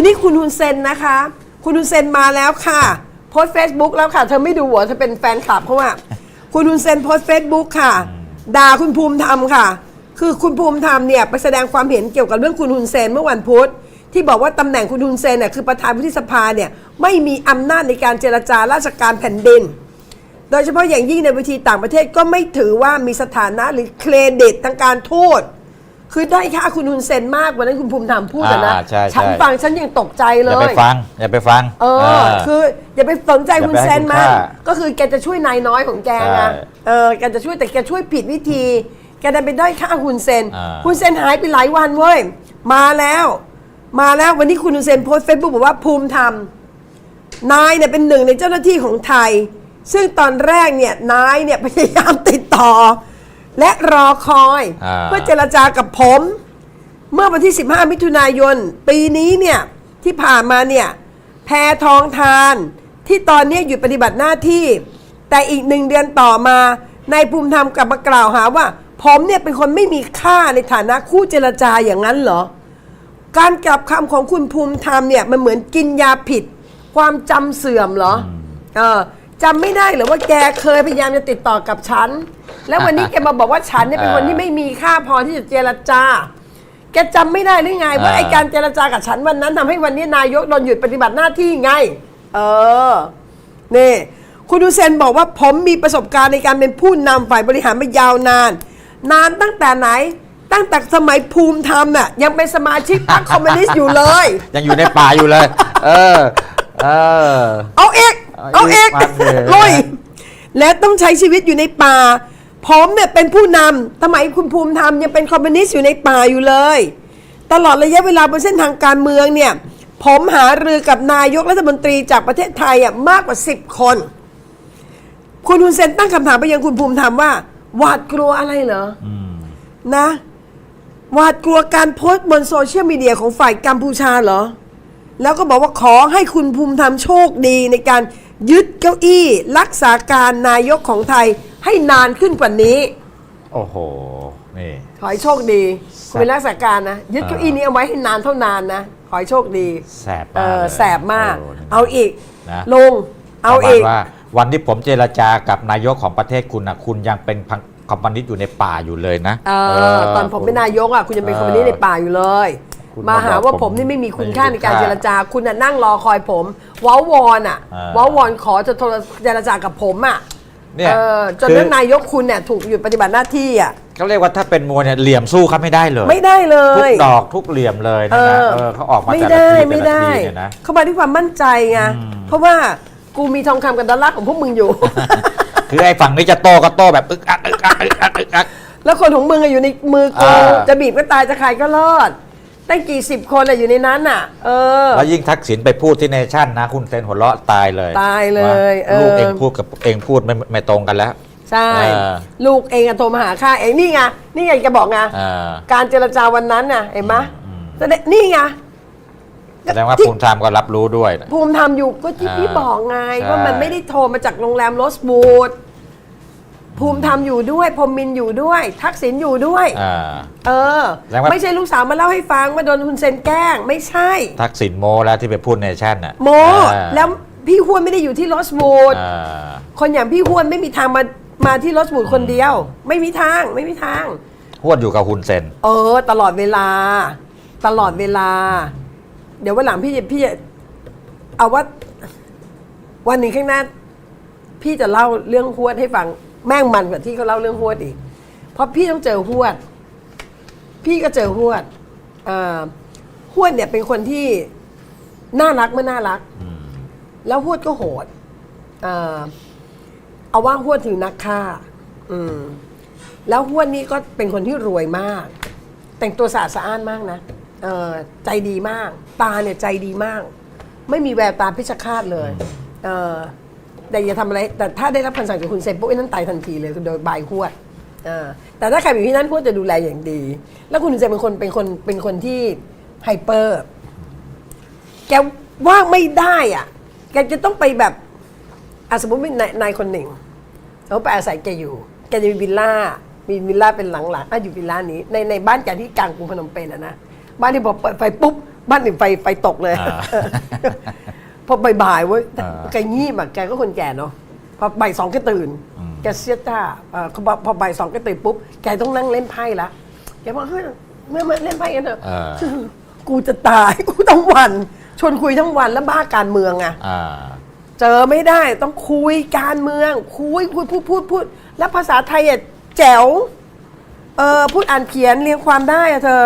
ทีนี้คุณฮุนเซนนะคะ คุณฮุนเซนมาแล้วค่ะ โพสเฟซบุ๊กแล้วค่ะ เธอไม่ดูเหรอเธอเป็นแฟนคลับเพราะว่าคุณฮุนเซนโพสเฟซบุ๊กค่ะ ด่าคุณภูมิธรรมค่ะ คือคุณภูมิธรรมเนี่ยไปแสดงความเห็นเกี่ยวกับเรื่องคุณฮุนเซนเมื่อวันพุธที่บอกว่าตำแหน่งคุณฮุนเซนเนี่ยคือประธานวุฒิสภาเนี่ยไม่มีอำนาจในการเจรจาราชการแผ่นดิน โดยเฉพาะอย่างยิ่งในเวทีต่างประเทศก็ไม่ถือว่ามีสถานะหรือเครดิตทางการทูต คือได้ค่าคุณฮุนเซนมากวันนั้นคุณภูมิธรรมพูดอะนะอ่าใช่ใช่ ฉันฟังฉันยังตกใจเลอย่าไปย ฟัง อย่าไปฟังเออคืออย่าไปสนใจอย่าคุณไปให้เซนคุณมันค่าก็คือแกจะช่วยนายน้อยของแกใช่ไงเออแกจะช่วยแต่แกช่วยผิดวิธี แกดันไปด้อยค่าคุณเซนอ่า คุณเซนหายไปหลายวันเว้ย มาแล้ว มาแล้ววันนี้คุณฮุนเซนโพสเฟซบุ๊กบอกว่าภูมิธรรม นายเนี่ยเป็นหนึ่งในเจ้าหน้าที่ของไทย ซึ่งตอนแรกเนี่ยนายเนี่ยพยายามติดต่อ และรอคอย อ่า เพื่อเจรจากับผม เมื่อวันที่ 15 มิถุนายน ปีนี้เนี่ยที่ผ่านมาเนี่ยแพทองทาน ที่ตอนนี้หยุดปฏิบัติหน้าที่ แต่อีกหนึ่งเดือนต่อมานายภูมิธรรมกลับมากล่าวหาว่า ผมเนี่ยเป็นคนไม่มีค่าในฐานะคู่เจรจาอย่างนั้นเหรอ การกลับคำของคุณภูมิธรรมเนี่ยมันเหมือนกินยาผิด ความจำเสื่อมเหรอเออ จำไม่ได้เหรือว่าแกเคยพยายามจะติดต่อกับฉัน แล้ววันนี้แกมาบอกว่าฉันเนี่ยเป็นคนที่ไม่มีค่าพอที่จะเจรจา แกจำไม่ได้หรือไงว่าอ่าไอการเจรจากับฉันวันนั้นทำให้วันนี้นายกโดนหยุดปฏิบัติหน้าที่ไง เออ นี่ คุณดูเซนบอกว่าผมมีประสบการณ์ในการเป็นผู้นำฝ่ายบริหารมายาวนาน นานตั้งแต่ไหน ตั้งแต่สมัยภูมิธรรมน่ะยังเป็นสมาชิกพรรคคอมมิวนิสต์อยู่เลย ยังอยู่ในป่าอยู่เลย เออ เออ เอาเอกเอาเอาเอกอีกมันเลยลุยและต้องใช้ชีวิตอยู่ในป่าผมเนี่ยเป็นผู้นำสมัยคุณภูมิธรรมยังเป็นคอมมิวนิสต์อยู่ในป่าอยู่เลย ตลอดระยะเวลาบนเส้นทางการเมืองเนี่ย ผมหารือกับนายกรัฐมนตรีจากประเทศไทยอะมากกว่า 10 คน คุณฮุนเซนตั้งคำถามไปยังคุณภูมิธรรมว่า หวาดกลัวอะไรเหรออนะ หวาดกลัวการโพสต์บนโซเชียลมีเดียของฝ่ายกัมพูชาเหรอ แล้วก็บอกว่าขอให้คุณภูมิธรรมโชคดีในการ ยึดเก้าอี้รักษาการนายกของไทยให้นานขึ้นกว่านี้ โอ้โห นี่ ขอให้โชคดีคุณเป็นรักษาการนะ ยึดเก้าอี้นี้เอาไว้ให้นานเท่านานนะ ขอให้โชคดี แสบเอมากอเลยแสบมากโนี่เอาอีกนะลง เอาประมณอีกว่าวันที่ผมเจรจากับนายกของประเทศคุณนะคุณยังเป็นพังคอมพานิสต์อยู่ในป่าอยู่เลยนะ เออ ตอนผมเป็นนายกอะคุณยังเป็นคอมมิวนิสต์ในป่าอยู่เลย คุณมาหามาบอกว่าผมผมนี่ไม่มีคุณค่าไม่มีในการค่าเจรจา คุณน่ะนั่งรอคอยผมว้าวอนอะอ่าว้าวอนขอจะโทรเจรจากับผมอะเนี่ยเออจนคือ เรื่องนายกคุณเนี่ยถูกหยุดปฏิบัติหน้าที่อะเขาเรียกว่าถ้าเป็นมวยเนี่ยเหลี่ยมสู้เขาไม่ได้เลยไม่ได้เลทุย กดอกทุกเหลี่ยมเลยเอนะนะอเออเขาออกมาไม่แต่ละได้ทีไม่แต่ละได้ ทีเนี่ยนะ เขามาด้วยความมั่นใจไงเพราะว่ากูมีทองคำกับดอลลาร์ของพวกมึงอยู่ คือไอ้ฝั่งนี้จะโต้ก็โต้แบบอึกอักอึกอักอึกอักอึกอัก แล้วคนของมึงอะอยู่ในมือกูอ่าจะบีบก็ตายจะใครก็รอด ตั้งกี่สิบคนอะอยู่ในนั้นอะ เออ แล้วยิ่งทักษิณไปพูดที่เนชั่นนะ คุณเซนหัวเราะตายเลยตายเลย ว่าเออลูกเองพูดกับเองพูดไม่ไม่ตรงกันแล้ว ใช่ เออ ลูกเองอะโทรมาหาข้าเองนี่ไงนี่ไงจะบอกไงเออการเจรจาวันนั้นน่ะเห็นไหมแสดงนี่ไงแสดงว่าที่ ภูมิธรรมก็รับรู้ด้วยภูมิทำอยู่ก็ที่อ่าพี่บอกไงใช่ ว่ามันไม่ได้โทรมาจากโรงแรมโรสบูด ภูมิทำอยู่ด้วยพรหมมินทร์อยู่ด้วย ทักษิณอยู่ด้วย อ่า เออแสดงว่าไม่ใช่ลูกสาวมาเล่าให้ฟังว่าโดนคุณเซนแกล้ง ไม่ใช่ ทักษิณโมแล้วที่ไปพูดเนชั่นน่ะโม อ่าแล้วพี่ฮวนไม่ได้อยู่ที่โรสบูดอ่าคนอย่างพี่ฮวนไม่มีทางมามาที่โรสบูดคนเดียว ไม่มีทางไม่มีทาง หวดอยู่กับคุณเซน เออ ตลอดเวลา ตลอดเวลา เดี๋ยววันหลังพี่จะพี่จะเอาว่า วันหนึ่งข้างหน้า พี่จะเล่าเรื่องหวดให้ฟัง แม่งมันกว่าที่เขาเล่าเรื่องหวดอีก เพราะพี่ต้องเจอหวด พี่ก็เจอหวดเอ่อหวดเนี่ยเป็นคนที่น่ารักไม่น่ารักแล้วหวดก็โหดเอ่อเอาว่าหวดถือนักฆ่า อืม แล้วห้วนนี่ก็เป็นคนที่รวยมาก แต่งตัวสะอาดสะอ้านมากนะเออใจดีมาก ตาเนี่ยใจดีมาก ไม่มีแววตาพิชคาตเลยเออ แต่อย่าทำอะไร แต่ถ้าได้รับคำสั่งจากคุณเซนปุ๊บไอ้นั่นตายทันทีเลยโดยบายหวดเออแต่ถ้าใครอยู่ที่นั่นหวดจะดูแลอย่างดี แล้วคุณเซนเป็นคนเป็นคนเป็นคนที่ไฮเปอร์ แกว่างไม่ได้อะ แกจะต้องไปแบบอะสมมติมีนายนายคนหนึ่งเขาไปอาศัยแกอยู่ แกจะมีวิลล่า มีวิลล่าเป็นหลังๆอะอยู่วิลล่านี้ ในในบ้านแกที่กลางกรุงพนมเปญอะนะ บ้านที่พอเปิดไฟปุ๊บ บ้านหนึ่งไฟไฟตกเลยอ่า พอบ่ายๆเว้ยอ่า แกงีบอะแกก็คนแก่เนาะพอบ่ายสองแกตื่นอืมแกเสียท่าเอ่อพอพอบ่ายสองแกตื่นปุ๊บแกต้องนั่งเล่นไพ่ละแกบอกเฮ้ยเมื่อมาเล่นไพ่กันเถอะเออกูจะตาย กูทั้งวัน ชวนคุยทั้งวันแล้วบ้าการเมืองอะ อ่า เจอไม่ได้ต้องคุยการเมือง คุยพูดพูดพูดพูด แล้วภาษาไทยอะแจ๋ว เออพูดอ่านเขียนเรียงความได้อะเธอ